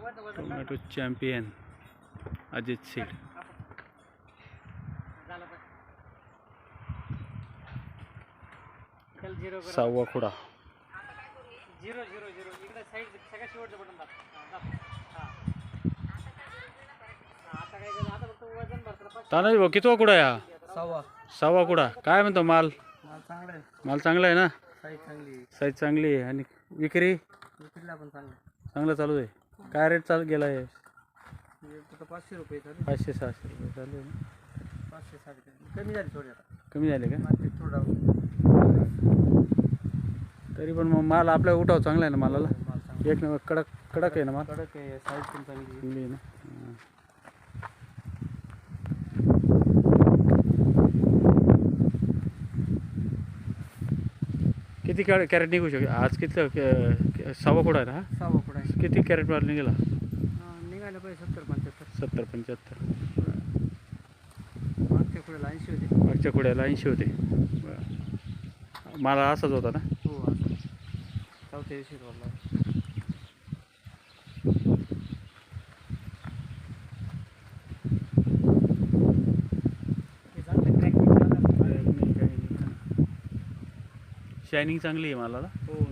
Tomato champion Ajit seed सहावा खुडा. Zero इकडे साईड शेवटचं बटन तानाजी भाऊ कितवा कुडा आहे सव्वा सहावा कुडा काय म्हणतो माल? माल चांगला आहे. माल चांगला आहे ना? साईज चांगली आहे. साईज चांगली आहे. आणि विक्री? विक्रीला पण चांगलं चांगलं चालू आहे. काय रेट चालू गेला आहे हे पाचशे रुपये चालू पाचशे सहाशे रुपये चालू आहे. ना पाचशे साडे कमी झाली थोडी आता. कमी झाले का? मार्केट थोडा तरी पण मग माल आपल्या उठाव चांगला आहे ना मालाला? माल चांगला एक नंबर कडक कडक आहे ना माल? कडक आहे साईज पण चांगली आहे. चांगली आहे ना? हां. किती कॅ कॅरेट निघू शकते आज किती क- सव्वा कुडा आहे ना? हा? सहावा पुढे आहे. किती कॅरेट माल निघाला? हा, निघायला पाहिजे सत्तर पंच्याहत्तर. सत्तर पंच्याहत्तर. मागच्या पुढे ऐंशी होते मागच्या कुड्याला ऐंशी होते बरं. मला असाच होता ना? हो असं चौथ्या दिवशी रोडला. शायनिंग चांगली आहे मला हो.